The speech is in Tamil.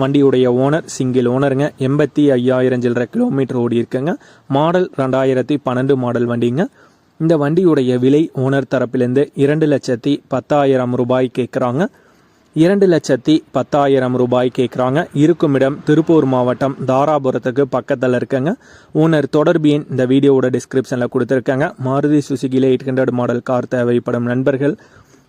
வண்டியுடைய ஓனர் சிங்கிள் ஓனருங்க எண்பத்தி ஐயாயிரம் சில்லற கிலோமீட்டர் ஓடி இருக்குங்க மாடல் ரெண்டாயிரத்தி பன்னெண்டு மாடல் வண்டிங்க. இந்த வண்டியுடைய விலை ஓனர் தரப்பிலேருந்து இரண்டு லட்சத்தி பத்தாயிரம் ரூபாய் கேட்குறாங்க. இரண்டு லட்சத்தி பத்தாயிரம் ரூபாய் கேட்குறாங்க. இருக்குமிடம் திருப்பூர் மாவட்டம் தாராபுரத்துக்கு பக்கத்தில் இருக்குங்க. ஓனர் தொடர்பு எண் இந்த வீடியோவோட டிஸ்கிரிப்ஷனில் கொடுத்துருக்காங்க. மாருதி சுசுகியில் எயிட் ஹண்ட்ரட் மாடல் கார் தேவைப்படும் நண்பர்கள்.